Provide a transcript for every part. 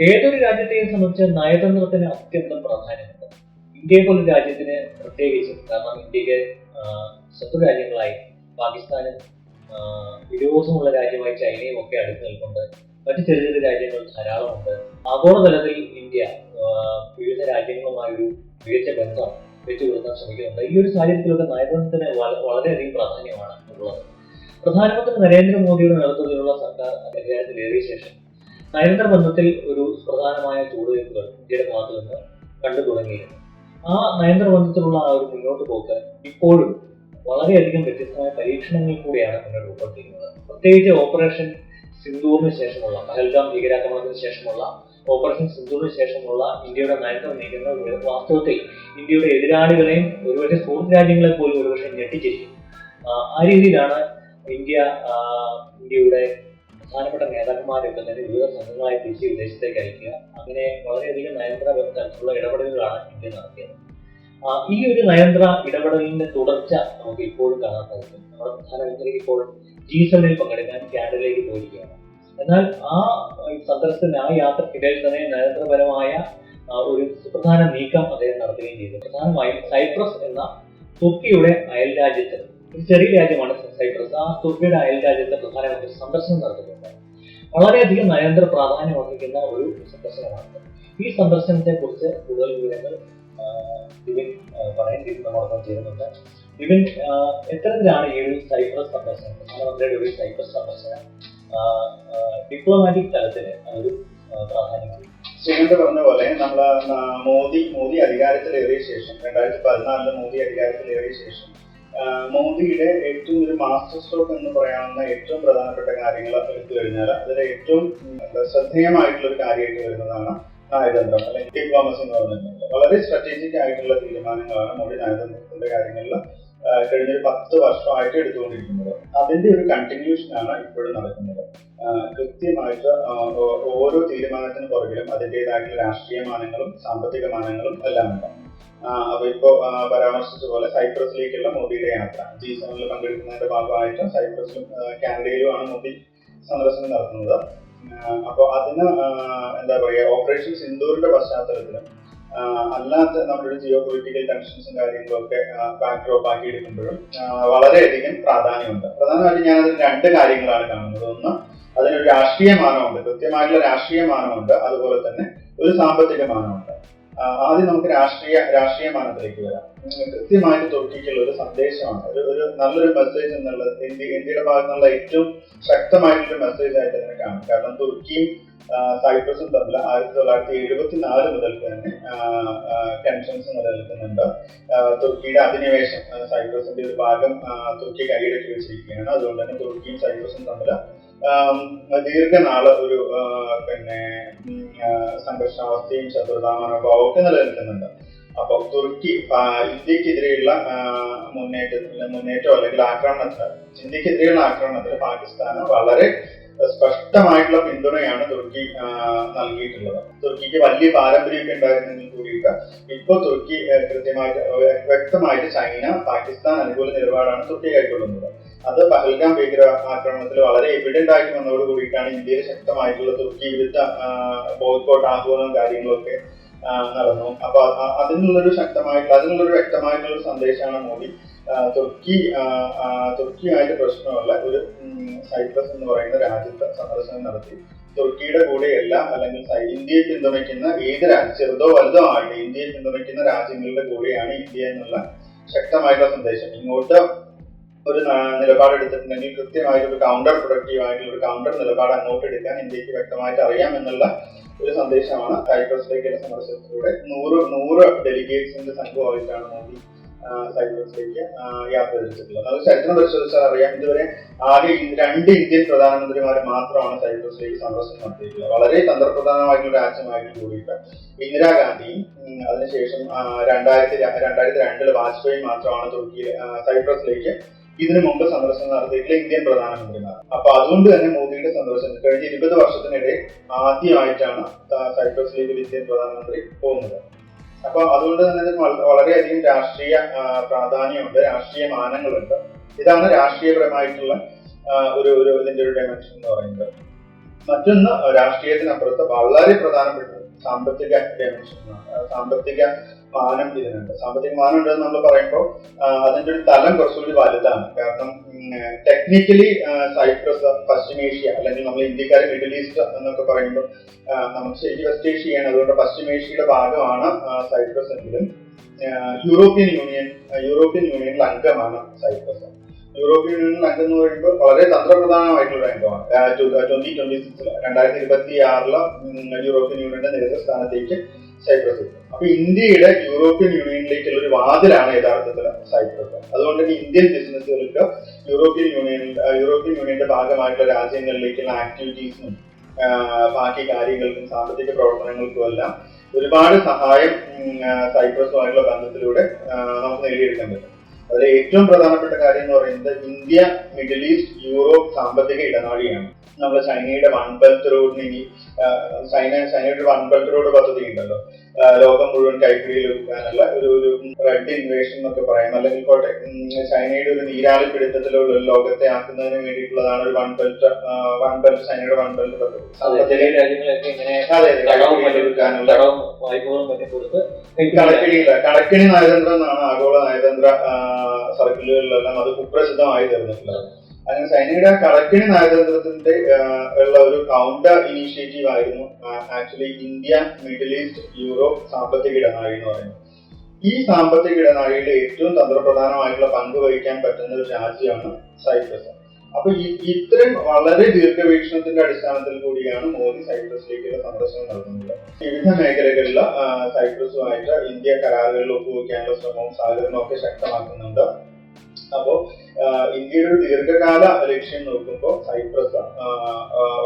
ഏതൊരു രാജ്യത്തെയും സംബന്ധിച്ച് നയതന്ത്രത്തിന് അത്യന്തം പ്രാധാന്യമുണ്ട്. ഇന്ത്യയെ പോലെ രാജ്യത്തിന് പ്രത്യേകിച്ചും കാരണം ഇന്ത്യയ്ക്ക് സ്വത്തു രാജ്യങ്ങളായി പാകിസ്ഥാനും വിരോധമുള്ള രാജ്യമായി ചൈനയും ഒക്കെ അടുത്ത് നിൽക്കുന്നുണ്ട് മറ്റ് ചെറിയ ചെറിയ രാജ്യങ്ങൾ ധാരാളമുണ്ട്. ആഗോളതലത്തിൽ ഇന്ത്യ വിവിധ രാജ്യങ്ങളുമായി ഒരു മികച്ച ബന്ധം വെച്ചു കൊടുക്കാൻ ശ്രമിക്കുന്നുണ്ട്. ഈ ഒരു സാഹചര്യത്തിലൊക്കെ നയതന്ത്രത്തിന് വള- വളരെയധികം പ്രാധാന്യമാണ് ഉള്ളത്. പ്രധാനമന്ത്രി നരേന്ദ്രമോദിയുടെ നേതൃത്വത്തിലുള്ള സർക്കാർ അധികാരത്തിലേറിയ ശേഷം നയതന്ത്ര ബന്ധത്തിൽ ഒരു പ്രധാനമായ ചുവടുവയ്പ്പുകൾ ഇന്ത്യയുടെ ഭാഗത്തു നിന്ന് കണ്ടു തുടങ്ങിയിരുന്നു. ആ നയന്ത്രബന്ധത്തിലുള്ള ആ ഒരു മുന്നോട്ട് പോക്ക് ഇപ്പോഴും വളരെയധികം വ്യത്യസ്തമായ പരീക്ഷണങ്ങളിൽ കൂടിയാണ് മുന്നോട്ട് പോയിക്കൊണ്ടിരിക്കുന്നത്. പ്രത്യേകിച്ച് ഓപ്പറേഷൻ സിന്ധുവിന് ശേഷമുള്ള പഹൽഗാം ഭീകരാക്രമണത്തിന് ശേഷമുള്ള ഓപ്പറേഷൻ സിന്ധുവിന് ശേഷമുള്ള ഇന്ത്യയുടെ നയതന്ത്ര നീക്കങ്ങൾ വാസ്തവത്തിൽ ഇന്ത്യയുടെ എതിരാളികളെയും ഒരുപക്ഷെ സുഹൃത്ത് രാജ്യങ്ങളെ പോലും ഒരുപക്ഷെ ഞെട്ടിച്ചിരിക്കും ആ രീതിയിലാണ് ഇന്ത്യ ഇന്ത്യയുടെ പ്രധാനപ്പെട്ട നേതാക്കന്മാരൊക്കെ തന്നെ വിവിധ സംഘങ്ങളായി തിരിച്ച് വിദേശത്തേക്ക് അയക്കുക. അങ്ങനെ വളരെയധികം നയതന്ത്ര തരത്തിലുള്ള ഇടപെടലുകളാണ് ഇന്ത്യ നടത്തിയത്. ഈ ഒരു നയന്ത്ര ഇടപെടലിന്റെ തുടർച്ച നമുക്ക് ഇപ്പോഴും കാണാൻ സാധിക്കും. നമ്മുടെ പ്രധാനമന്ത്രി ഇപ്പോൾ ജി സെവനിൽ പങ്കെടുക്കാൻ കാനഡയിലേക്ക് പോയിരിക്കുകയാണ്. എന്നാൽ ആ സന്ദർശനത്തിന് ആ യാത്രക്കിടയിൽ തന്നെ നയതന്ത്രപരമായ ഒരു സുപ്രധാന നീക്കം അദ്ദേഹം നടത്തുകയും ചെയ്തു. പ്രധാനമായും സൈപ്രസ് എന്ന തുർക്കിയുടെ അയൽ രാജ്യത്ത് ഒരു ചെറിയ രാജ്യമാണ് സൈപ്രസ്. ആ തുർക്കിയുടെ അയൽ രാജ്യത്തെ പ്രധാനമന്ത്രി സന്ദർശനം നടത്തുന്നുണ്ട്. വളരെയധികം നയതന്ത്ര പ്രാധാന്യം അർഹിക്കുന്ന ഒരു സന്ദർശനമാണ്. ഈ സന്ദർശനത്തെ കുറിച്ച് കൂടുതൽ വിവരങ്ങൾ ദിവൻ പറയാൻ വിപിൻ ചെയ്യുന്നുണ്ട്. ദിവൻ എത്തരത്തിലാണ് ഈ ഒരു സൈപ്രസ് സന്ദർശനം പ്രധാനമന്ത്രിയുടെ ഒരു സൈപ്രസ് സന്ദർശനം ഡിപ്ലോമാറ്റിക് തലത്തിന് ഒരു പ്രാധാന്യം ശ്രീകണ്ഠ പറഞ്ഞ പോലെ നമ്മൾ മോദി മോദി അധികാരത്തിലേറിയ ശേഷം രണ്ടായിരത്തി പതിനാലിൽ മോദി അധികാരത്തിലേറിയ ശേഷം മോദിയുടെ ഏറ്റവും ഒരു മാസ്റ്റർ സ്ട്രോക്ക് എന്ന് പറയാവുന്ന ഏറ്റവും പ്രധാനപ്പെട്ട കാര്യങ്ങൾ എടുത്തു കഴിഞ്ഞാൽ അതിലെ ഏറ്റവും ശ്രദ്ധേയമായിട്ടുള്ള ഒരു കാര്യമായിട്ട് വരുന്നതാണ് നയതന്ത്രം അല്ലെങ്കിൽ ഡിപ്ലോമസി എന്ന് പറയുന്നത്. വളരെ സ്ട്രാറ്റജിക് ആയിട്ടുള്ള തീരുമാനങ്ങളാണ് മോദി നയതന്ത്രത്തിന്റെ കാര്യങ്ങളിൽ കഴിഞ്ഞ കഴിഞ്ഞൊരു പത്ത് വർഷമായിട്ട് എടുത്തുകൊണ്ടിരിക്കുന്നത്. അതിന്റെ ഒരു കണ്ടിന്യൂഷൻ ആണ് ഇപ്പോഴും നടക്കുന്നത്. കൃത്യമായിട്ട് ഓരോ തീരുമാനത്തിന് പുറകിലും അതിന്റെതായിട്ടുള്ള രാഷ്ട്രീയ മാനങ്ങളും സാമ്പത്തിക മാനങ്ങളും എല്ലാം ഉണ്ട് ആ, അപ്പൊ ഇപ്പോ പരാമർശിച്ച പോലെ സൈപ്രസിലേക്കുള്ള മോദിയുടെ യാത്ര. ജി സെവനിൽ പങ്കെടുക്കുന്നതിന്റെ ഭാഗമായിട്ട് സൈപ്രസിലും കാനഡയിലും കാനഡയിലുമാണ് മോദി സന്ദർശനം നടത്തുന്നത്. അപ്പോൾ അതിന് എന്താ പറയുക ഓപ്പറേഷൻ സിന്ദൂറിന്റെ പശ്ചാത്തലത്തിലും അല്ലാത്ത നമ്മുടെ ജിയോ പൊളിറ്റിക്കൽ ടെൻഷൻസും കാര്യങ്ങളും ഒക്കെ ബാക്ക്ഡ്രോപ്പ് ആക്കി എടുക്കുമ്പോഴും വളരെയധികം പ്രാധാന്യമുണ്ട്. പ്രധാനമായിട്ടും ഞാൻ രണ്ട് കാര്യങ്ങളാണ് കാണുന്നത്. ഒന്ന് അതിനൊരു രാഷ്ട്രീയ മാനമുണ്ട്. കൃത്യമായിട്ടുള്ള രാഷ്ട്രീയ മാനമുണ്ട്. അതുപോലെ തന്നെ ഒരു സാമ്പത്തിക മാനമുണ്ട്. ആദ്യം നമുക്ക് രാഷ്ട്രീയ രാഷ്ട്രീയ മാനത്തിലേക്ക് വരാം. കൃത്യമായിട്ട് തൊട്ടിക്കുള്ള ഒരു സന്ദേശമാണ്. ഒരു ഒരു നല്ലൊരു മെസ്സേജ് എന്നുള്ളത് ഇന്ത്യ ഇന്ത്യയുടെ ഭാഗത്തു നിന്നുള്ള ഏറ്റവും ശക്തമായിട്ടുള്ള മെസ്സേജ് ആയിട്ട് തന്നെ കാണും. കാരണം തുർക്കിയും സൈപ്രസും തമ്മിൽ ആയിരത്തി തൊള്ളായിരത്തി എഴുപത്തി നാല് മുതൽ തന്നെ ടെൻഷൻസ് നിലനിൽക്കുന്നുണ്ട്. തുർക്കിയുടെ അധിനിവേശം സൈപ്രസിന്റെ ഒരു ഭാഗം തുർക്കി കൈയടക്കി വെച്ചിരിക്കുകയാണ്. അതുകൊണ്ട് തന്നെ തുർക്കിയും സൈപ്രസും തമ്മിൽ ദീർഘനാൾ ഒരു പിന്നെ സംഘർഷാവസ്ഥയും ശത്രുതാ ഒക്കെ നിലനിൽക്കുന്നുണ്ട്. അപ്പൊ തുർക്കി ഇന്ത്യക്കെതിരെയുള്ള മുന്നേറ്റത്തിൽ മുന്നേറ്റം അല്ലെങ്കിൽ ആക്രമണത്തിൽ ഇന്ത്യക്കെതിരെയുള്ള ആക്രമണത്തിൽ പാകിസ്ഥാന് വളരെ സ്പഷ്ടമായിട്ടുള്ള പിന്തുണയാണ് തുർക്കി നൽകിയിട്ടുള്ളത്. തുർക്കിക്ക് വലിയ പാരമ്പര്യമൊക്കെ ഉണ്ടായിരുന്നെങ്കിൽ കൂടിയിട്ട് ഇപ്പൊ തുർക്കി കൃത്യമായിട്ട് വ്യക്തമായിട്ട് ചൈന പാകിസ്ഥാൻ അനുകൂല നിലപാടാണ് തുർക്കി കൈക്കൊള്ളുന്നത്. അത് പഹൽഗാം ഭീകര ആക്രമണത്തിൽ വളരെ എവിഡന്റ് ആയിട്ട് വന്നതോട് കൂടിയിട്ടാണ് ഇന്ത്യയിൽ ശക്തമായിട്ടുള്ള തുർക്കി വിരുദ്ധ ബോയ്ക്കോട്ട് ആഹ്വാനവും കാര്യങ്ങളൊക്കെ നടന്നു. അപ്പൊ അതിനുള്ളൊരു ശക്തമായിട്ടുള്ള അതിനുള്ളൊരു വ്യക്തമായിട്ടുള്ള സന്ദേശമാണ് മോദി. തുർക്കി തുർക്കിയായിട്ട് പ്രശ്നമുള്ള ഒരു സൈപ്രസ് എന്ന് പറയുന്ന രാജ്യത്ത് സന്ദർശനം നടത്തി. തുർക്കിയുടെ കൂടെയല്ല അല്ലെങ്കിൽ ഇന്ത്യയെ പിന്തുണയ്ക്കുന്ന ഏത് രാജ്യം ചെറുതോ വലുതോ ആയിട്ട് ഇന്ത്യയെ പിന്തുണയ്ക്കുന്ന രാജ്യങ്ങളുടെ കൂടെയാണ് ഇന്ത്യ എന്നുള്ള ശക്തമായിട്ടുള്ള സന്ദേശം. ഇങ്ങോട്ട് ഒരു നിലപാടെടുത്തിട്ടുണ്ടെങ്കിൽ കൃത്യമായിട്ട് ഒരു കൗണ്ടർ പ്രൊഡക്റ്റീവ് ആയിട്ടുള്ള ഒരു കൗണ്ടർ നിലപാട് അങ്ങോട്ട് എടുക്കാൻ ഇന്ത്യയ്ക്ക് വ്യക്തമായിട്ട് അറിയാം എന്നുള്ള ഒരു സന്ദേശമാണ് സൈപ്രസിലേക്കുള്ള സന്ദർശനത്തിലൂടെ. നൂറ് നൂറ് ഡെലിഗേറ്റ്സിന്റെ സംഘമായിട്ടാണ് മോദി സൈപ്രസിലേക്ക് യാത്ര തിരിച്ചിട്ടുള്ളത്. അത് ചരിത്രം പരിശോധിച്ചാൽ അറിയാം. ഇതുവരെ ആകെ രണ്ട് ഇന്ത്യൻ പ്രധാനമന്ത്രിമാർ മാത്രമാണ് സൈപ്രസിലേക്ക് സന്ദർശനം നടത്തിയിട്ടുള്ളത്. വളരെ തന്ത്രപ്രധാനമായിട്ടുള്ള രാജ്യമായിട്ട് കൂടിയിട്ട് ഇന്ദിരാഗാന്ധിയും അതിനുശേഷം രണ്ടായിരത്തി രണ്ടായിരത്തി രണ്ടിൽ വാജ്പേയി മാത്രമാണ് തുർക്കിയിൽ സൈബ്രസിലേക്ക് സൈപ്രസിലേക്ക് ഇതിനു മുമ്പ് സന്ദർശനം നടത്തിയിട്ടുള്ള ഇന്ത്യൻ പ്രധാനമന്ത്രിമാർ. അപ്പൊ അതുകൊണ്ട് തന്നെ മോദിയുടെ സന്ദർശനം കഴിഞ്ഞ ഇരുപത് വർഷത്തിനിടെ ആദ്യമായിട്ടാണ് സൈപ്രസിലേക്ക് ഇന്ത്യൻ പ്രധാനമന്ത്രി പോകുന്നത്. അപ്പൊ അതുകൊണ്ട് തന്നെ വളരെയധികം രാഷ്ട്രീയ പ്രാധാന്യമുണ്ട് രാഷ്ട്രീയ മാനങ്ങളുണ്ട്. ഇതാണ് രാഷ്ട്രീയപരമായിട്ടുള്ള ഒരു ഒരു ഇതിന്റെ ഒരു ഡയമെൻഷൻ എന്ന് പറയുന്നത്. മറ്റൊന്ന് രാഷ്ട്രീയത്തിനപ്പുറത്ത് വളരെ പ്രധാനപ്പെട്ട സാമ്പത്തിക ഡയമെൻഷൻ സാമ്പത്തിക മാനം ഇതിനുണ്ട്. സാമ്പത്തിക മാനം ഉണ്ടെന്ന് നമ്മൾ പറയുമ്പോൾ അതിന്റെ ഒരു തലം കുറച്ചുകൂടി വലുതാണ്. കാരണം ടെക്നിക്കലി സൈപ്രസ് പശ്ചിമേഷ്യ അല്ലെങ്കിൽ നമ്മൾ ഇന്ത്യക്കാർ മിഡിൽ ഈസ്റ്റ് എന്നൊക്കെ പറയുമ്പോൾ നമുക്ക് ശരിക്കും വെസ്റ്റ് ഏഷ്യയാണ് അതുകൊണ്ട് പശ്ചിമേഷ്യയുടെ ഭാഗമാണ് സൈപ്രസ് എങ്കിലും. യൂറോപ്യൻ യൂണിയൻ യൂറോപ്യൻ യൂണിയനിൽ അംഗമാണ് സൈപ്രസ് യൂറോപ്യൻ യൂണിയൻ അംഗം എന്ന് പറയുമ്പോൾ വളരെ തന്ത്രപ്രധാനമായിട്ടുള്ള അംഗമാണ്. ട്വന്റി ട്വന്റി സിക്സിൽ രണ്ടായിരത്തി ഇരുപത്തി ആറിൽ യൂറോപ്യൻ യൂണിയന്റെ നേതൃസ്ഥാനത്തേക്ക് സൈപ്രസ്. അപ്പൊ ഇന്ത്യയുടെ യൂറോപ്യൻ യൂണിയനിലേക്കുള്ള ഒരു വാതിലാണ് യഥാർത്ഥത്തിൽ സൈപ്രസ്. അതുകൊണ്ട് തന്നെ ഇന്ത്യൻ ബിസിനസ്സുകൾക്ക് യൂറോപ്യൻ യൂണിയൻ യൂറോപ്യൻ യൂണിയന്റെ ഭാഗമായിട്ടുള്ള രാജ്യങ്ങളിലേക്കുള്ള ആക്ടിവിറ്റീസിനും ബാക്കി കാര്യങ്ങൾക്കും സാമ്പത്തിക പ്രവർത്തനങ്ങൾക്കും എല്ലാം ഒരുപാട് സഹായം സൈപ്രസുമായിട്ടുള്ള ബന്ധത്തിലൂടെ നമുക്ക് നേടിയെടുക്കാൻ പറ്റും. അതിൽ ഏറ്റവും പ്രധാനപ്പെട്ട കാര്യം എന്ന് പറയുന്നത് ഇന്ത്യ മിഡിൽ ഈസ്റ്റ് യൂറോപ്പ് സാമ്പത്തിക ഇടനാഴിയാണ്. നമ്മൾ ചൈനയുടെ വൺ ബെൽത്ത് റോഡിന് ഇനി ചൈന ചൈനയുടെ വൺ ബെൽത്ത് റോഡ് പദ്ധതി ഉണ്ടല്ലോ ലോകം മുഴുവൻ കൈപ്പിടിയിൽ ഒതുക്കാനുള്ള ഒരു ഒരു റെഡ് ഇൻവേഷൻ എന്നൊക്കെ പറയാം. അല്ലെങ്കിൽ കോട്ടെ ചൈനയുടെ ഒരു നീരാളി പിടുത്തത്തിലുള്ള ലോകത്തെ ആക്കുന്നതിന് വേണ്ടിയിട്ടുള്ളതാണ് ഒരു വൺ ബെൽറ്റ് വൺ ബെൽറ്റ് ചൈനയുടെ വൺ ബെൽറ്റ് പദ്ധതി. അതെ സാമ്പത്തിക- ചെറിയ രാജ്യങ്ങളൊക്കെ ഇങ്ങനെ അതെ കടക്കിണി നയതന്ത്രം എന്നാണ് ആഗോള നയതന്ത്ര സർക്കിളുകളിലെല്ലാം അത് കുപ്രസിദ്ധമായി തീർന്നിട്ടുള്ളത്. അങ്ങനെ ചൈനയുടെ കളക്ടീവ് നയതന്ത്രത്തിന്റെ ഉള്ള ഒരു കൗണ്ടർ ഇനീഷ്യേറ്റീവ് ആയിരുന്നു actually India middle east Europe സാമ്പത്തിക ഇടനാഴി എന്ന് പറയുന്നത്. ഈ സാമ്പത്തിക ഇടനാഴിയുടെ ഏറ്റവും തന്ത്രപ്രധാനമായിട്ടുള്ള പങ്ക് വഹിക്കാൻ പറ്റുന്ന ഒരു രാജ്യമാണ് സൈപ്രസ്. അപ്പൊ ഇത്രയും വളരെ ദീർഘവീക്ഷണത്തിന്റെ അടിസ്ഥാനത്തിൽ കൂടിയാണ് മോദി സൈപ്രസിലേക്കുള്ള സന്ദർശനം നടത്തുന്നത്. വിവിധ മേഖലകളിൽ സൈപ്രസുമായിട്ട് ഇന്ത്യ കരാറുകളിൽ ഒപ്പുവെക്കാനുള്ള ശ്രമവും സഹകരണവും ഒക്കെ ശക്തമാക്കുന്നുണ്ട്. അപ്പോ ഇന്ത്യയുടെ ഒരു ദീർഘകാല ലക്ഷ്യം നോക്കുമ്പോൾ സൈപ്രസ്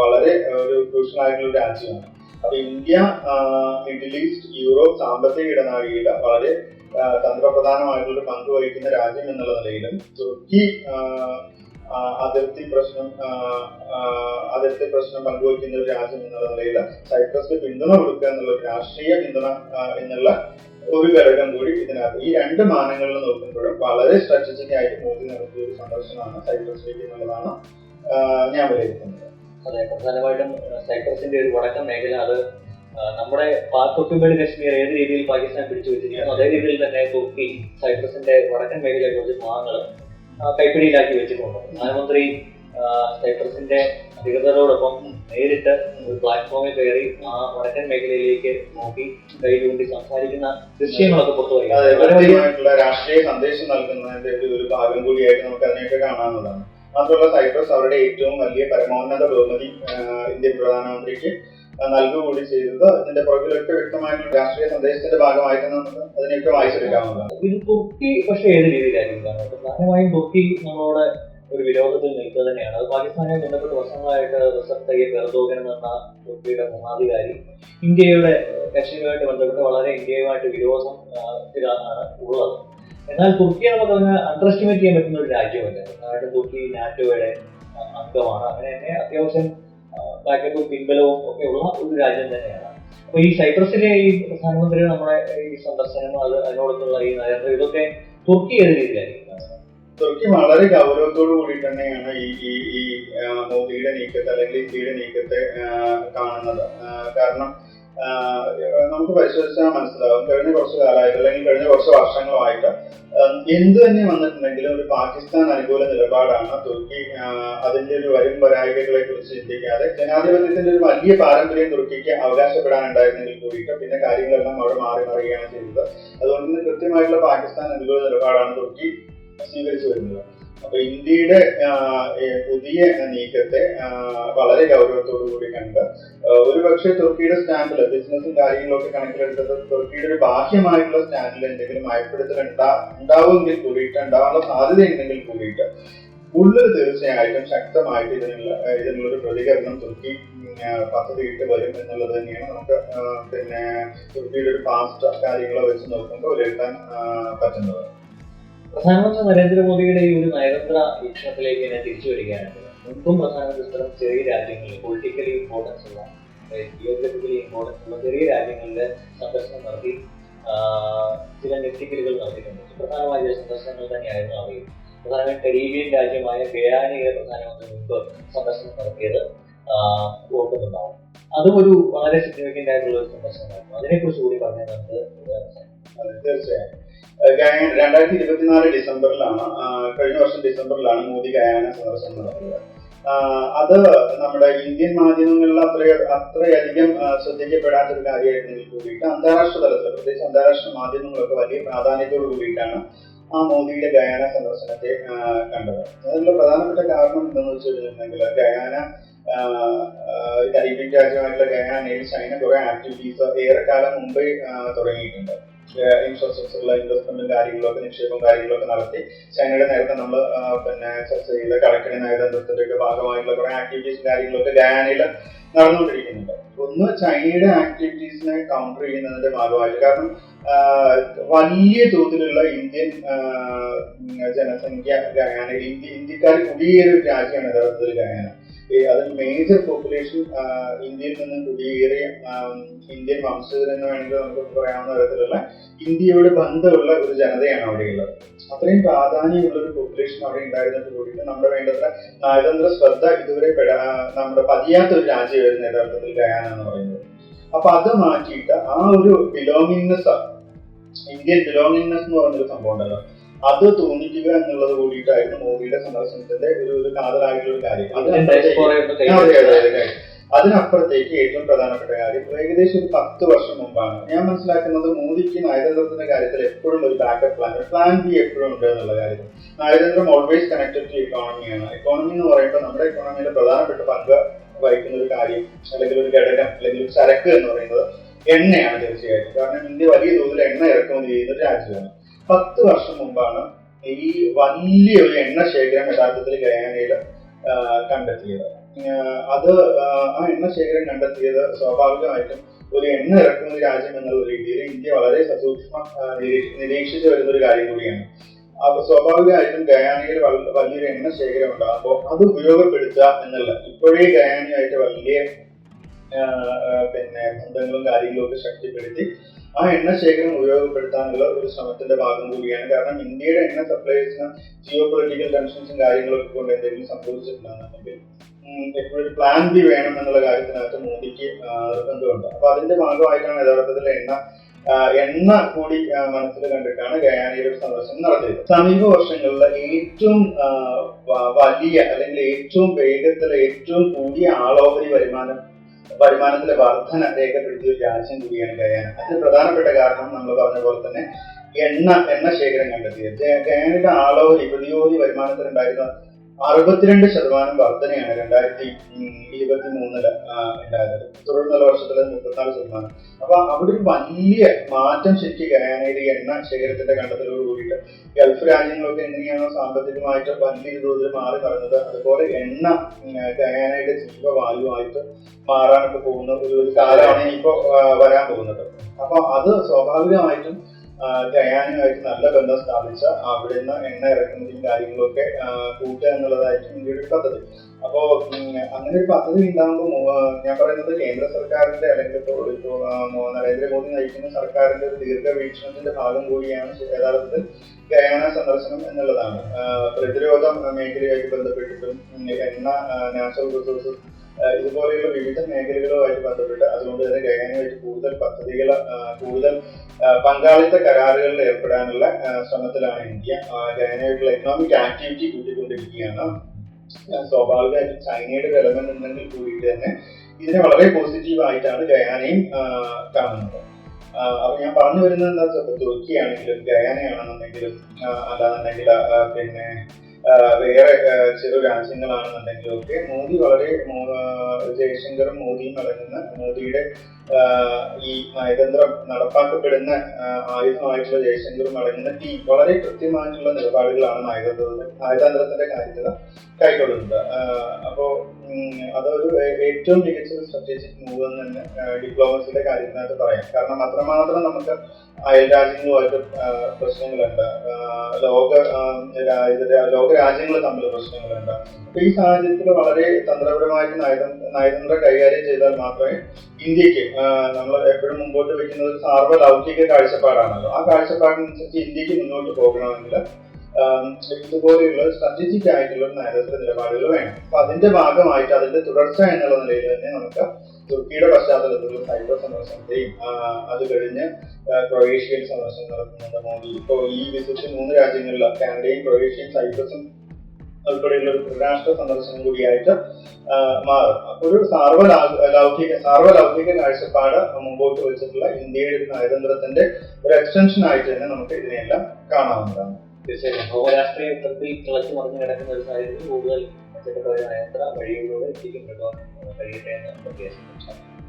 വളരെ ഒരു ക്രൂഷ്യൽ ഒരു രാജ്യമാണ്. അപ്പൊ ഇന്ത്യ മിഡിൽ ഈസ്റ്റ് യൂറോപ്പ് സാമ്പത്തിക ഇടനാഴിയിൽ വളരെ തന്ത്രപ്രധാനമായിട്ടുള്ള പങ്ക് വഹിക്കുന്ന രാജ്യം എന്നുള്ള നിലയിലും തുർക്കി അതിർത്തി പ്രശ്നം അതിർത്തി പ്രശ്നം പങ്കുവയ്ക്കുന്ന ഒരു രാജ്യം എന്നുള്ള നിലയിൽ സൈപ്രസിന് പിന്തുണ കൊടുക്കുക എന്നുള്ള രാഷ്ട്രീയ പിന്തുണ എന്നുള്ള ഒരു ഘടകം കൂടി ഇതിനകത്ത്. ഈ രണ്ട് മാനങ്ങളിൽ നോക്കുമ്പോഴും വളരെ സ്ട്രാറ്റജിക് ആയിട്ട് മോദി നടത്തിയ ഒരു സന്ദർശനമാണ് സൈപ്രസിലേക്ക് എന്നുള്ളതാണ് ഞാൻ വിലയിരുത്തുന്നത്. അതെ പ്രധാനമായിട്ടും സൈപ്രസിന്റെ ഒരു വടക്കൻ മേഖല അത് നമ്മുടെ പാക് കശ്മീർ ഏത് രീതിയിൽ പാകിസ്ഥാൻ പിടിച്ചു വെച്ചിരിക്കുന്നു അതേ രീതിയിൽ തന്നെ തുർക്കി സൈപ്രസിന്റെ വടക്കൻ മേഖലയെ കുറച്ച് ഭാഗങ്ങൾ കൈപ്പിടിയിലാക്കി വെച്ചിട്ടുണ്ട്. പ്രധാനമന്ത്രി സൈപ്രസിന്റെ അധികൃതരോടൊപ്പം നേരിട്ട് ഒരു പ്ലാറ്റ്ഫോമിൽ കയറി ആ വടക്കൻ മേഖലയിലേക്ക് നോക്കി കൈ ചൂണ്ടി സംസാരിക്കുന്ന ദൃശ്യങ്ങളൊക്കെ പുറത്തു വരിക. അതെ വളരെ രാഷ്ട്രീയ സന്ദേശം നൽകുന്നതിന്റെ ഒരു ഭാഗം കൂടിയായിട്ട് നമുക്ക് അതിനെയൊക്കെ കാണാവുന്നതാണ്. മാത്രമല്ല സൈപ്രസ് അവരുടെ ഏറ്റവും വലിയ പരമോന്നത ബഹുമതി ഇന്ത്യൻ പ്രധാനമന്ത്രിക്ക് നൽകുകൂടി നൽകുക കൂടി ചെയ്തത് അതിന്റെ പുറകിലൊക്കെ വ്യക്തമായിട്ടുള്ള രാഷ്ട്രീയ സന്ദേശത്തിന്റെ ഭാഗമായിട്ട് നമുക്ക് അതിനെയൊക്കെ വായിച്ചെടുക്കാവുന്നതാണ്. ഇത് തുർക്കി പക്ഷേ ഏത് രീതിയിലായിരിക്കും? പ്രധാനമായും തുർക്കി നമ്മളോട് ഒരു വിരോധത്തിൽ നിൽക്കുക തന്നെയാണ്. അത് പാകിസ്ഥാനെ ബന്ധപ്പെട്ട് വർഷങ്ങളായിട്ട് റിസർവ് തയ്യബ് എർദോഗൻ എന്ന തുർക്കിയുടെ ഭരണാധികാരി ഇന്ത്യയുടെ കക്ഷികളുമായിട്ട് ബന്ധപ്പെട്ട് വളരെ ഇന്ത്യയുമായിട്ട് വിരോധം ഇതാണ് ഉള്ളത്. എന്നാൽ തുർക്കിയെ നമുക്ക് അതിനെ അണ്ടർ എസ്റ്റിമേറ്റ് ചെയ്യാൻ പറ്റുന്ന ഒരു രാജ്യമല്ല? അതായത് തുർക്കി നാറ്റോയുടെ അംഗമാണ്. അങ്ങനെ തന്നെ അത്യാവശ്യം ബാക്കപ്പും പിൻബലവും ഒക്കെ ഉള്ള ഒരു രാജ്യം തന്നെയാണ്. അപ്പൊ ഈ സൈപ്രസിലെ ഈ പ്രധാനമന്ത്രി നമ്മുടെ ഈ സന്ദർശനം അത് അതിനോടൊത്തുള്ള ഈ നയന്ത്രം ഇതൊക്കെ തുർക്കി ഏത് രീതിയിലായിരിക്കും? തുർക്കി വളരെ ഗൗരവത്തോടു കൂടി തന്നെയാണ് ഈ ഈ ഈ മോദിയുടെ നീക്കത്തെ അല്ലെങ്കിൽ ഇന്ത്യയുടെ നീക്കത്തെ കാണുന്നത്. കാരണം നമുക്ക് പരിശോധിച്ചാൽ മനസ്സിലാവും. കഴിഞ്ഞ കുറച്ച് കാലമായിട്ട് അല്ലെങ്കിൽ കഴിഞ്ഞ കുറച്ച് വർഷങ്ങളായിട്ട് ആ, എന്ത് തന്നെ വന്നിട്ടുണ്ടെങ്കിലും ഒരു പാകിസ്ഥാൻ അനുകൂല നിലപാടാണ്. തുർക്കി അതിന്റെ ഒരു വരും വരായികകളെ കുറിച്ച് ചിന്തിക്കാതെ ജനാധിപത്യത്തിന്റെ ഒരു വലിയ പാരമ്പര്യം തുർക്കിക്ക് അവകാശപ്പെടാനുണ്ടായിരുന്നെങ്കിൽ കൂടിയിട്ട് പിന്നെ കാര്യങ്ങളെല്ലാം അവിടെ മാറി മറിയുകയാണ് ചെയ്തത്. അതുകൊണ്ട് തന്നെ കൃത്യമായിട്ടുള്ള പാകിസ്ഥാൻ അനുകൂല നിലപാടാണ് തുർക്കി. സ്വീകരിച്ചു വരുന്നത് അപ്പൊ ഇന്ത്യയുടെ പുതിയ നീക്കത്തെ വളരെ ഗൗരവത്തോടു കൂടി കണ്ട് ഒരു പക്ഷേ തുർക്കിയുടെ സ്റ്റാൻഡിൽ ബിസിനസ്സും കാര്യങ്ങളൊക്കെ കണക്കിലെടുത്തത് തുർക്കിയുടെ ഒരു ബാഹ്യമായിട്ടുള്ള സ്റ്റാൻഡിൽ എന്തെങ്കിലും മയപ്പെടുത്തൽ ഉണ്ടാ ഉണ്ടാവുമെങ്കിൽ കൂടിയിട്ട് ഉണ്ടാവാനുള്ള സാധ്യത ഉണ്ടെങ്കിൽ കൂടിയിട്ട് ഉള്ളിൽ തീർച്ചയായിട്ടും ശക്തമായിട്ട് ഇതിനുള്ള ഇതിനുള്ളൊരു പ്രതികരണം തുർക്കി പദ്ധതിയിട്ട് വരും എന്നുള്ളത് തന്നെയാണ് നമുക്ക് പിന്നെ തുർക്കിയുടെ ഒരു പാസ്റ്റ് കാര്യങ്ങളെ വെച്ച് നോക്കുമ്പോൾ വിലയിരുത്താൻ പറ്റുന്നത്. പ്രധാനമന്ത്രി നരേന്ദ്രമോദിയുടെ ഈ ഒരു നയതന്ത്ര വീക്ഷണത്തിലേക്ക് ഞാൻ തിരിച്ചു വരികയാണെങ്കിൽ മുൻപും പ്രധാനമന്ത്രി ഇത്തരം ചെറിയ രാജ്യങ്ങളിൽ പൊളിറ്റിക്കലി ഇമ്പോർട്ടൻസ് ഉള്ള ജിയോഗ്രഫിക്കലി ഇമ്പോർട്ടൻസ് ഉള്ള ചെറിയ രാജ്യങ്ങളിൽ സന്ദർശനം നടത്തി ചില നെറ്റിക്കലുകൾ നടത്തിയിട്ടുണ്ട്. പ്രധാനമായ ചില സന്ദർശനങ്ങൾ തന്നെയായിരുന്നു അവയിൽ. പ്രധാനമായും കരീബിയൻ രാജ്യമായ ഗയാനയിലെ പ്രധാനമന്ത്രി മുൻപ് സന്ദർശനം നടത്തിയത് ഓർക്കുന്നുണ്ടാവും. അതും ഒരു വളരെ സിഗ്നിഫിക്കന്റ് ആയിട്ടുള്ള ഒരു സന്ദർശനമായിരുന്നു. അതിനെക്കുറിച്ച് കൂടി പറഞ്ഞാൽ നമുക്ക് തീർച്ചയായും. രണ്ടായിരത്തി ഇരുപത്തിനാല് ഡിസംബറിലാണ് കഴിഞ്ഞ വർഷം ഡിസംബറിലാണ് മോദി ഗയാന സന്ദർശനം നടത്തിയത്. അത് നമ്മുടെ ഇന്ത്യൻ മാധ്യമങ്ങളിൽ അത്ര അത്രയധികം ശ്രദ്ധിക്കപ്പെടാത്ത ഒരു കാര്യമായിരുന്നെങ്കിൽ കൂടിയിട്ട് അന്താരാഷ്ട്ര തലത്തിൽ പ്രത്യേകിച്ച് അന്താരാഷ്ട്ര മാധ്യമങ്ങളൊക്കെ വലിയ പ്രാധാന്യത്തോട് കൂടിയിട്ടാണ് ആ മോദിയുടെ ഗയാന സന്ദർശനത്തെ കണ്ടത്. അതിനുള്ള പ്രധാനപ്പെട്ട കാരണം എന്താണെന്ന് വെച്ച് കഴിഞ്ഞിട്ടുണ്ടെങ്കിൽ ഗയാന കരീബിയൻ രാജ്യമായിട്ടുള്ള ഗയാനയിൽ ചൈന കുറെ ആക്ടിവിറ്റീസ് ഏറെക്കാലം മുമ്പേ തുടങ്ങിയിട്ടുണ്ട്. ഇൻഫ്രാസ്ട്രക്ചറിലെ ഇൻവെസ്റ്റ്മെന്റും കാര്യങ്ങളൊക്കെ നിക്ഷേപം കാര്യങ്ങളൊക്കെ നടത്തി. ചൈനയുടെ നേരത്തെ നമ്മൾ പിന്നെ ചർച്ച ചെയ്ത കടക്കണി നയതന്ത്രത്തിന്റെ ഒക്കെ ഭാഗമായിട്ടുള്ള കുറെ ആക്ടിവിറ്റീസ് കാര്യങ്ങളൊക്കെ ഗയാനയിൽ നടന്നുകൊണ്ടിരിക്കുന്നുണ്ട്. ഒന്ന് ചൈനയുടെ ആക്ടിവിറ്റീസിനെ കൗണ്ടർ ചെയ്യുന്നതിന്റെ ഭാഗമായിട്ട്. കാരണം വലിയ തോതിലുള്ള ഇന്ത്യൻ ജനസംഖ്യ ഗയാനയിൽ ഇന്ത്യ ഇന്ത്യക്കാർ കുടിയേറിയ രാജ്യമാണ് യഥാർത്ഥത്തിൽ ഗയാന ഈ അതിൽ മേജർ പോപ്പുലേഷൻ ഇന്ത്യയിൽ നിന്ന് കുടിയേറിയ ഇന്ത്യൻ ഇന്ത്യൻ വംശജരെന്ന് വേണമെങ്കിൽ നമുക്ക് പറയാവുന്ന തരത്തിലുള്ള ഇന്ത്യയോട് ബന്ധമുള്ള ഒരു ജനതയാണ് അവിടെയുള്ളത്. അത്രയും പ്രാധാന്യമുള്ള ഒരു പോപ്പുലേഷൻ അവിടെ ഉണ്ടായിരുന്നിട്ട് കൂടിയിട്ട് നമ്മുടെ വേണ്ടത്ര നയതന്ത്ര ശ്രദ്ധ ഇതുവരെ പെടാ നമ്മുടെ പതിയാത്ത ഒരു രാജ്യമായിരുന്നു യഥാർത്ഥത്തിൽ ഗയാന എന്ന് പറയുന്നത്. അപ്പൊ അത് മാറ്റിയിട്ട് ആ ഒരു ബിലോങ്ങിങ്നെസ് ഇന്ത്യൻ ബിലോങ്ങിങ്നെസ് എന്ന് പറഞ്ഞൊരു സംഭവം ഉണ്ടല്ലോ അത് തോന്നിക്കുക എന്നുള്ളത് കൂടിയിട്ടായിരുന്നു മോദിയുടെ സന്ദർശനത്തിന്റെ ഒരു ഒരു കാതലായിട്ടുള്ള ഒരു കാര്യം. അതിനപ്പുറത്തേക്ക് ഏറ്റവും പ്രധാനപ്പെട്ട കാര്യം ഏകദേശം ഒരു പത്ത് വർഷം മുമ്പാണ് ഞാൻ മനസ്സിലാക്കുന്നത് മോദിക്ക് നയതന്ത്രത്തിന്റെ കാര്യത്തിൽ എപ്പോഴും ഒരു ബാക്കപ്പ് പ്ലാൻ പ്ലാൻ ബി എപ്പോഴും ഉണ്ട് എന്നുള്ള കാര്യം. നയതന്ത്രം ഓൾവേസ് കണക്റ്റഡ് ടു ഇക്കോണമിയാണ് ഇക്കോണമി എന്ന് പറയുമ്പോൾ നമ്മുടെ ഇക്കോണമിയുടെ പ്രധാനപ്പെട്ട പങ്ക് വഹിക്കുന്ന ഒരു കാര്യം അല്ലെങ്കിൽ ഒരു ഘടകം അല്ലെങ്കിൽ ഒരു ചരക്ക് എന്ന് പറയുന്നത് എണ്ണയാണ് തീർച്ചയായിട്ടും. കാരണം ഇന്ത്യ വലിയ തോതിൽ എണ്ണ ഇറക്കുമതി ചെയ്യുന്ന ഒരു രാജ്യമാണ്. പത്ത് വർഷം മുമ്പാണ് ഈ വലിയ ഒരു എണ്ണ ശേഖരം യഥാർത്ഥത്തിൽ ഗയാനയിൽ കണ്ടെത്തിയത്. അത് ആ എണ്ണ ശേഖരം കണ്ടെത്തിയത് സ്വാഭാവികമായിട്ടും ഒരു എണ്ണ ഇറക്കുന്ന രാജ്യം എന്നുള്ള രീതിയിൽ ഇന്ത്യ വളരെ സസൂക്ഷ്മ നിരീക്ഷിച്ചു വരുന്ന ഒരു കാര്യം കൂടിയാണ്. അപ്പൊ സ്വാഭാവികമായിട്ടും ഗയാനയിൽ വലിയൊരു എണ്ണ ശേഖരം ഉണ്ടാകുമ്പോൾ അത് ഉപയോഗപ്പെടുത്തുക എന്നുള്ള ഇപ്പോഴേ ഗയാനയായിട്ട് വലിയ പിന്നെ ബന്ധങ്ങളും കാര്യങ്ങളും ഒക്കെ ശക്തിപ്പെടുത്തി ആ എണ്ണ ശേഖരം ഉപയോഗപ്പെടുത്താനുള്ള ഒരു ശ്രമത്തിന്റെ ഭാഗം കൂടിയാണ്. കാരണം ഇന്ത്യയുടെ എണ്ണ സപ്ലൈസിന് ജിയോ പൊളിറ്റിക്കൽ ടെൻഷൻസും കാര്യങ്ങളൊക്കെ കൊണ്ട് എന്തെങ്കിലും സംഭവിച്ചിട്ടുണ്ടെന്നുണ്ടെങ്കിൽ എപ്പോഴും പ്ലാൻ ബി വേണം എന്നുള്ള കാര്യത്തിനകത്ത് മോദിക്ക് നിർബന്ധമുണ്ട് അപ്പൊ അതിന്റെ ഭാഗമായിട്ടാണ് യഥാർത്ഥത്തിൽ എണ്ണ എണ്ണ കൂടി മനസ്സിൽ കണ്ടിട്ടാണ് ഗയാനയിൽ ഒരു സന്ദർശനം നടത്തിയത്. സമീപ വർഷങ്ങളിലെ ഏറ്റവും വലിയ അല്ലെങ്കിൽ ഏറ്റവും വേഗത്തിൽ ഏറ്റവും കൂടിയ ആളോഹരി വരുമാനം വരുമാനത്തിലെ വർധന രേഖപ്പെടുത്തിയ ഒരു രാജ്യം കൂടിയാണ് ഗയാന. അതിന് പ്രധാനപ്പെട്ട കാരണം നമ്മൾ പറഞ്ഞ പോലെ തന്നെ എണ്ണ എണ്ണ ശേഖരം കണ്ടെത്തിയത്. ഗയാനയുടെ ആളോഹരി പ്രതിയോഹരി വരുമാനത്തിലുണ്ടായിരുന്ന അറുപത്തിരണ്ട് ശതമാനം വർധനയാണ് രണ്ടായിരത്തി ഇരുപത്തി മൂന്നിൽ ഉണ്ടായത്. തുടർന്നുള്ള വർഷത്തിൽ മുപ്പത്തിനാല് ശതമാനം. അപ്പൊ അവിടെ ഒരു വലിയ മാറ്റം ശരിക്കും ഗയാനയുടെ എണ്ണ ശേഖരത്തിന്റെ കണ്ടെത്തലോട് കൂടിയിട്ട് ഗൾഫ് രാജ്യങ്ങളൊക്കെ എങ്ങനെയാണോ സാമ്പത്തികമായിട്ട് വലിയ തോതിൽ മാറി പറഞ്ഞത് അതുപോലെ എണ്ണ ഗയാനയുടെ ജീവ വായുവായിട്ട് മാറാനൊക്കെ പോകുന്ന ഒരു കാലമാണ് ഇനിയിപ്പോ വരാൻ പോകുന്നത്. അപ്പൊ അത് സ്വാഭാവികമായിട്ടും ആ, ഗയാനുമായിട്ട് നല്ല ബന്ധം സ്ഥാപിച്ച അവിടെ നിന്ന് എണ്ണ ഇറക്കുന്നതും കാര്യങ്ങളൊക്കെ കൂട്ടുക എന്നുള്ളതായിരിക്കും ഇന്ത്യയുടെ പദ്ധതി. അപ്പോ അങ്ങനെ ഒരു പദ്ധതി ഉണ്ടാകുമ്പോൾ ഞാൻ പറയുന്നത് കേന്ദ്ര സർക്കാരിന്റെ അല്ലെങ്കിൽ ഇപ്പോൾ നരേന്ദ്രമോദി നയിക്കുന്ന സർക്കാരിന്റെ ഒരു ദീർഘവീക്ഷണത്തിന്റെ ഭാഗം കൂടിയാണ് യഥാർത്ഥത്തിൽ ഗയാന സന്ദർശനം എന്നുള്ളതാണ്. പ്രതിരോധ മേഖലയുമായിട്ട് ബന്ധപ്പെട്ടിട്ടും എണ്ണ നാച്ചുറൽ റിസോഴ്സസ് ഇതുപോലെയുള്ള വിവിധ മേഖലകളുമായിട്ട് ബന്ധപ്പെട്ട് അതുകൊണ്ട് തന്നെ ഗയാനയുമായിട്ട് കൂടുതൽ പദ്ധതികൾ കൂടുതൽ പങ്കാളിത്ത കരാറുകളിൽ ഏർപ്പെടാനുള്ള ശ്രമത്തിലാണ് ഇന്ത്യ. ആ, ഗയാനയായിട്ടുള്ള എക്കണോമിക് ആക്ടിവിറ്റി കൂട്ടിക്കൊണ്ടിരിക്കുകയാണ്. സ്വാഭാവികമായിട്ടും ചൈനയുടെ ഒരു ഉണ്ടെങ്കിൽ കൂടിയിട്ട് തന്നെ ഇതിനെ വളരെ പോസിറ്റീവ് ആയിട്ടാണ് ഗയാനയും കാണുന്നത്. അപ്പൊ ഞാൻ പറഞ്ഞു വരുന്നത് എന്താ തുർക്കിയാണെങ്കിലും ഗയാനയാണെന്നുണ്ടെങ്കിലും അതാണെന്നുണ്ടെങ്കിൽ പിന്നെ വേറെ ചെറു രാജ്യങ്ങളാണെന്നുണ്ടെങ്കിലും ഒക്കെ മോദി വളരെ ജയശങ്കറും മോദിയും അടങ്ങുന്ന മോദിയുടെ ഈ നയതന്ത്രം നടപ്പാക്കപ്പെടുന്ന ആയുധമായിട്ടുള്ള ജയശങ്കറും അടങ്ങുന്ന ടീം വളരെ കൃത്യമായിട്ടുള്ള നിലപാടുകളാണ് നയതന്ത്രത്തിന്റെ കാര്യത്തിൽ കൈക്കൊള്ളുന്നത് ആ, അപ്പോ അതൊരു ഏറ്റവും മികച്ച സ്ട്രാറ്റജിക് മൂവ് എന്ന് തന്നെ ഡിപ്ലോമസിയുടെ കാര്യത്തിനകത്ത് പറയാം. കാരണം അത്രമാത്രം നമുക്ക് അയൽ രാജ്യങ്ങളുമായിട്ട് പ്രശ്നങ്ങളുണ്ട്. ലോക ലോക രാജ്യങ്ങൾ തമ്മിൽ പ്രശ്നങ്ങളുണ്ട്. ഈ സാഹചര്യത്തിൽ വളരെ തന്ത്രപരമായിട്ട് നയതന്ത്ര കൈകാര്യം ചെയ്താൽ മാത്രമേ ഇന്ത്യയ്ക്ക് നമ്മൾ എപ്പോഴും മുമ്പോട്ട് വെക്കുന്നത് ഒരു സാർവലൗകിക കാഴ്ചപ്പാടാണല്ലോ. ആ കാഴ്ചപ്പാടിനനുസരിച്ച് ഇന്ത്യയ്ക്ക് മുന്നോട്ട് പോകണമെങ്കിൽ ഇതുപോലെയുള്ള സ്ട്രാറ്റജിക് ആയിട്ടുള്ള നയതന്ത്ര നിലപാടുകൾ വേണം. അപ്പൊ അതിന്റെ ഭാഗമായിട്ട് അതിന്റെ തുടർച്ച എന്നുള്ള നിലയിൽ തന്നെ നമുക്ക് തുർക്കിയുടെ പശ്ചാത്തലത്തിലുള്ള സൈബർ സന്ദർശനത്തെയും അത് കഴിഞ്ഞ് ക്രൊയേഷ്യയിൽ സന്ദർശനം നടത്തുന്നുണ്ട് മോദി ഇപ്പോൾ ഈ വിസിറ്റ് മൂന്ന് രാജ്യങ്ങളിൽ കാനഡയും ക്രൊയേഷ്യയും സൈപ്രസും ഉൾപ്പെടെയുള്ള ഒരു ത്രിരാഷ്ട്ര സന്ദർശനം കൂടിയായിട്ട് മാറും. അപ്പൊ ഒരു സർവലൗകിക സാർവലൗകിക കാഴ്ചപ്പാട് മുമ്പോട്ട് വെച്ചിട്ടുള്ള ഇന്ത്യയുടെ നയതന്ത്രത്തിന്റെ ഒരു എക്സ്റ്റൻഷൻ ആയിട്ട് തന്നെ നമുക്ക് ഇതിനെല്ലാം കാണാവുന്നതാണ്. തീർച്ചയായും. ഭൗമരാഷ്ട്രീയ യുദ്ധത്തിൽ തിളച്ചു മറിഞ്ഞു കിടക്കുന്ന ഒരു സാഹചര്യത്തിൽ കൂടുതൽ മെച്ചപ്പെട്ട ഒരു നയന്ത്ര മുന്നോട്ട് പോകാൻ കഴിയട്ടെ എന്ന് പ്രത്യേകിച്ച്